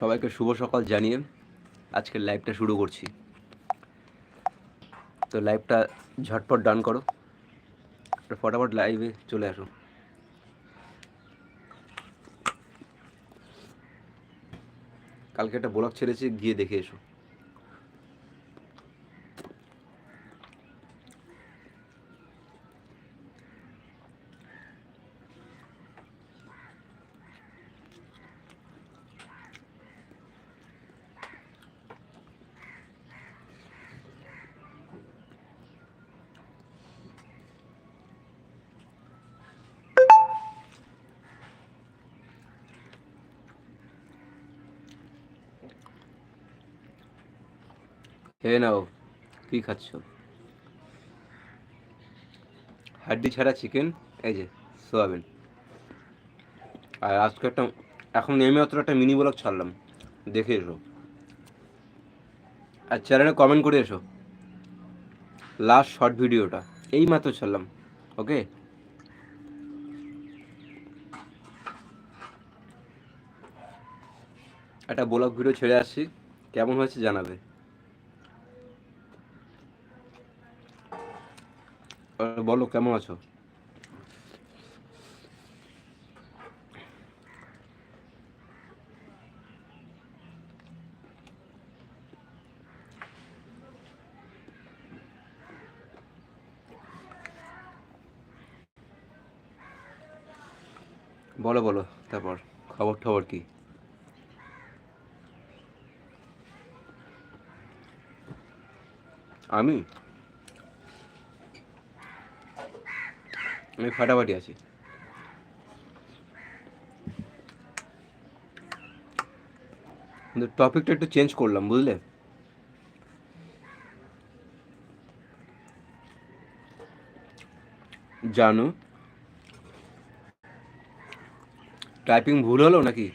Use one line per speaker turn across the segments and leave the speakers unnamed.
সবাইকে শুভ সকাল জানিয়ে আজকের লাইভটা শুরু করছি। তো লাইভটা ঝটপট ডান করো। ফটাফট লাইভে চলে আসো। কালকে একটা ব্লগ ছেড়েছি, গিয়ে দেখে এসো। খেয়ে নাও, কী খাচ্ছ? হাড্ডি ছাড়া চিকেন এই যে, সোয়াবিন। আর আজকে একটা, এখন নেমে অত একটা মিনি ব্লগ ছাড়লাম। দেখে এসো। আর চ্যানেলে কমেন্ট করে এসো। লাস্ট শর্ট ভিডিওটা এই মাত্র ছাড়লাম ওকে একটা ব্লগ ভিডিও ছেড়ে আসছি। কেমন হয়েছে জানাবে আর বলো কেমন আছো? বলো বলো তারপর খবর টবর কি? আমি? আমি ফাটাফাটি আছি। টপিকটা একটু চেঞ্জ করলাম, বুঝলে? জানো টাইপিং ভুল হলো নাকি?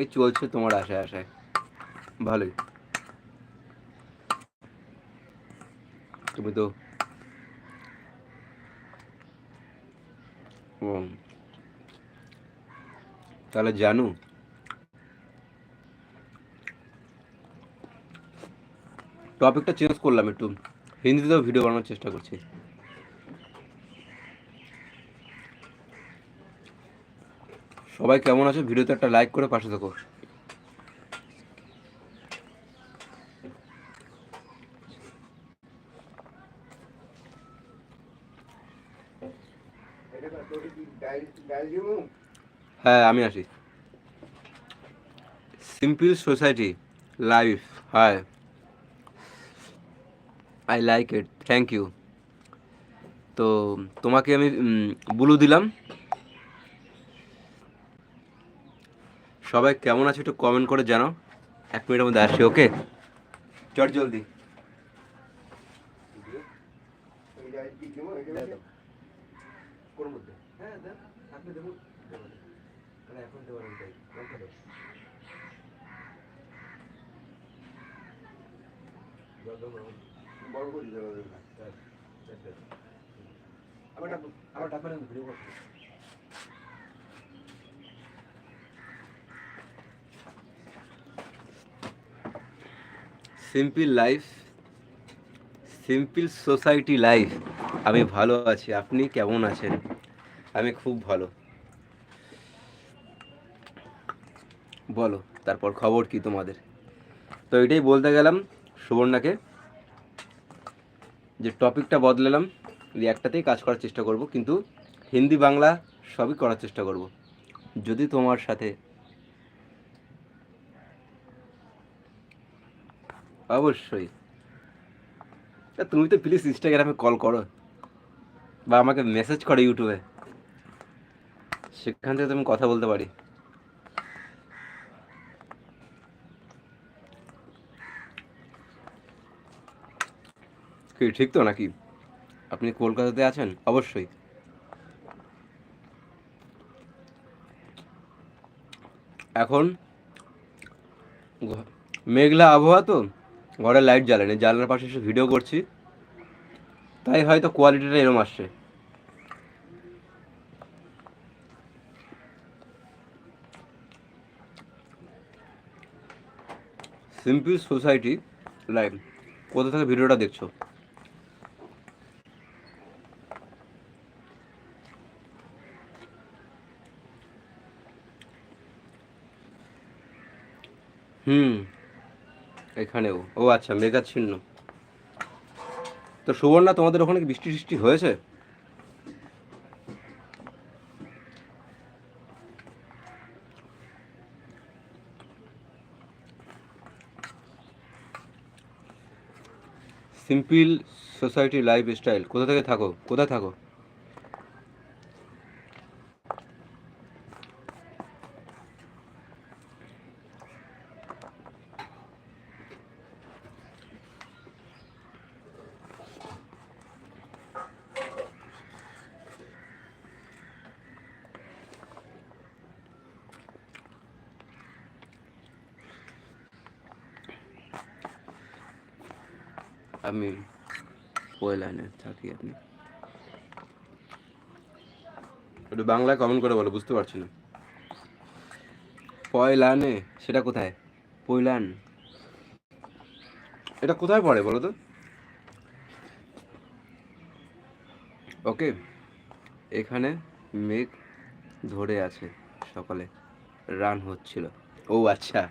এই চলছে তোমার আশায় আশায়। ভালোই। তুমি তো ও। তাহলে জানু? টপিকটা চেঞ্জ করলাম একটু। হিন্দিতেও ভিডিও বানানোর চেষ্টা করছি। সবাই কেমন আছে? ভিডিওতে একটা লাইক করে পাশে থাকো। হ্যাঁ আমি আসি। সিম্পল সোসাইটি লাইফ হ্যাঁ I like it thank you তো, তোমাকে আমি ব্লু দিলাম। সবাই কেমন আছে একটু কমেন্ট করে জানাও। এক মিনিটের মধ্যে আসি ওকে চট জলদি। কোন মধ্যে? হ্যাঁ দেন। আপনি দেখুন এখন। বড় করে না। আবার আবার ডাকবেন video simple life simple society life আমি ভালো আছি। আপনি কেমন আছেন? আমি খুব ভালো। বলো, তারপর খবর কি তোমাদের? তো এটাই বলতে গেলাম সুবর্ণাকে যে টপিকটা বদলালাম, যে একটাতেই কাজ করার চেষ্টা করব, কিন্তু হিন্দি বাংলা সবই করার চেষ্টা করব। যদি তোমার সাথে অবশ্যই। তুমি তো প্লিজ ইনস্টাগ্রামে কল করো, বা আমাকে মেসেজ করো ইউটিউবে সেখান থেকে তুমি কথা বলতে পারি। কি, ঠিক তো নাকি? আপনি কলকাতাতে আছেন? অবশ্যই। এখন? মেঘলা আবহাওয়া তো? ঘরে লাইট জ্বালেনি জানলার পাশে এসে ভিডিও করছি। তাই হয়তো কোয়ালিটিটা এরম আসছে। সিম্পল সোসাইটি লাইভ কোথা থেকে ভিডিওটা দেখছ? হুম, এখানেও। ও আচ্ছা মেঘাচ্ছিন্ন। তো সুবর্ণা, তোমাদের ওখানে বৃষ্টি সৃষ্টি হয়েছে? সিম্পল সোসাইটি লাইফস্টাইল কোথা থেকে থাকো? কোথায় থাকো? আমি লাইনে থাকি আপনি। একটু বাংলায় কমেন্ট করে বলো বুঝতে পারছি না। পয়লানে সেটা কোথায়? পয়লান এটা কোথায় পড়ে বলো তো? ওকে এখানে মেঘ ধরে আছে সকালে। রান হচ্ছিল। ও আচ্ছা।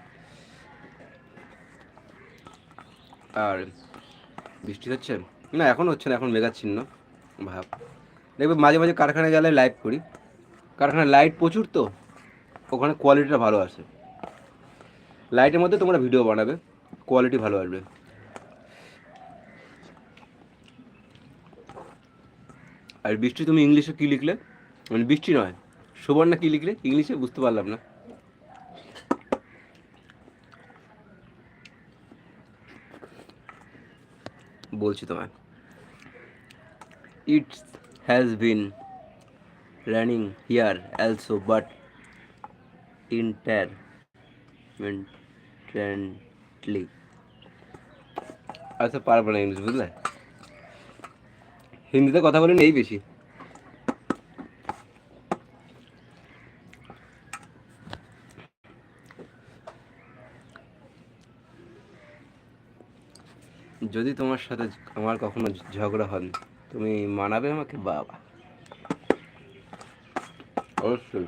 আর বৃষ্টি হচ্ছে? না, এখন হচ্ছে না, এখন মেঘাচ্ছিন্ন, ভাব। দেখবে মাঝে মাঝে কারখানায় গেলে লাইভ করি। কারখানায় লাইট প্রচুর তো, ওখানে কোয়ালিটিটা ভালো আসে। লাইটের মধ্যে তোমরা ভিডিও বানাবে কোয়ালিটি ভালো আসবে। আর বৃষ্টি তুমি ইংলিশে কী লিখলে? মানে বৃষ্টি নয়, সুবর্ণা কী লিখলে? ইংলিশে বুঝতে পারলাম না। বলছি তোমায়। It has been running here also but intermittently আচ্ছা পারব না ইংলিশ, বুঝলে? হিন্দিতে কথা বলেন নেই বেশি। যদি তোমার সাথে আমার কখনো ঝগড়া হয়, তুমি মানাবে আমাকে? বাবা। অবশ্যই।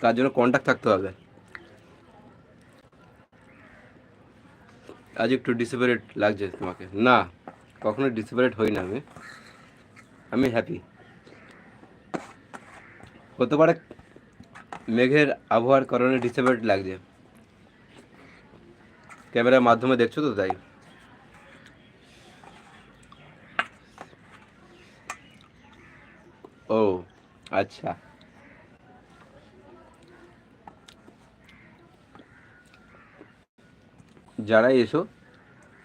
তার জন্য কন্ট্যাক্ট থাকতে হবে। আজ একটু ডিসেপারেট লাগছে তোমাকে। না, কখনো ডিসেপারেট হই না আমি। আমি হ্যাপি হতে পারে মেঘের আবহাওয়ার কারণে ডিসেপারেট লাগছে। ক্যামেরার মাধ্যমে দেখছ তো তাই? ও আচ্ছা। যারাই এসো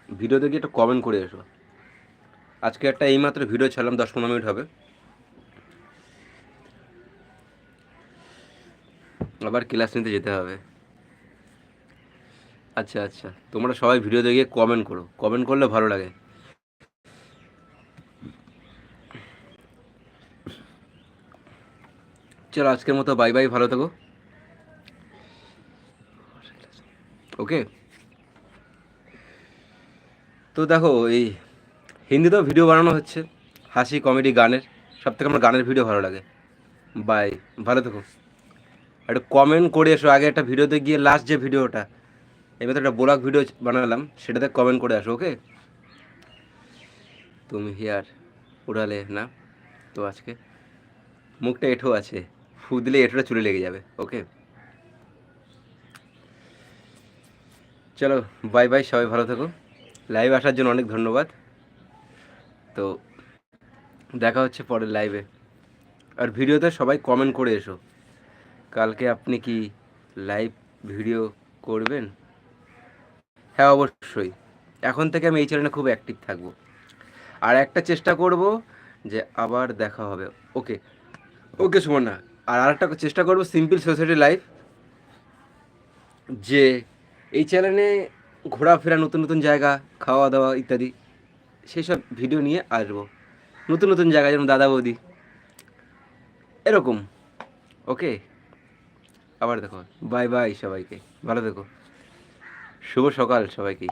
ভিডিও দেখে একটা কমেন্ট করে এসো। আজকে একটা এইমাত্র ভিডিও ছাড়লাম, দশ পনেরো মিনিট হবে। আবার ক্লাস নিতে যেতে হবে। আচ্ছা আচ্ছা। তোমরা সবাই ভিডিও দেখে কমেন্ট করো। কমেন্ট করলে ভালো লাগে। চলো আজকের মতো বাই বাই ভালো থেকো। ওকে তো দেখো, এই হিন্দিতেও ভিডিও বানানো হচ্ছে, হাসি কমেডি গানের। সব থেকে আমার গানের ভিডিও ভালো লাগে। বাই ভালো থেকো। একটু কমেন্ট করে এসো, আগে একটা ভিডিওতে গিয়ে লাস্ট যে ভিডিওটা এবার একটা ব্লগ ভিডিও বানালাম, সেটাতে কমেন্ট করে আসো ওকে তুমি হিয়ার উড়ালে না। তো আজকে মুখটা এঠো আছে। ফু দিলে এঠোটা চুলে লেগে যাবে ওকে চলো বাই বাই সবাই ভালো থেকো। লাইভ আসার জন্য অনেক ধন্যবাদ। তো, দেখা হচ্ছে পরের লাইভে আর ভিডিওতে সবাই কমেন্ট করে এসো। কালকে আপনি কি লাইভ ভিডিও করবেন? হ্যাঁ অবশ্যই। এখন থেকে আমি এই চ্যানেলে খুব অ্যাক্টিভ থাকব। আর একটা চেষ্টা করব যে আবার দেখা হবে। ওকে ওকে সুমনা আর আরেকটা চেষ্টা করব সিম্পল সোসাইটি লাইফ যে এই চ্যানেলে ঘোরাফেরা, নতুন নতুন জায়গা খাওয়া দাওয়া ইত্যাদি সেই সব ভিডিও নিয়ে আসব। নতুন নতুন জায়গা, যেমন দাদা বৌদি। এরকম। ওকে আবার দেখো। বাই বাই সবাইকে। ভালো দেখো শুভ সকাল সবাইকে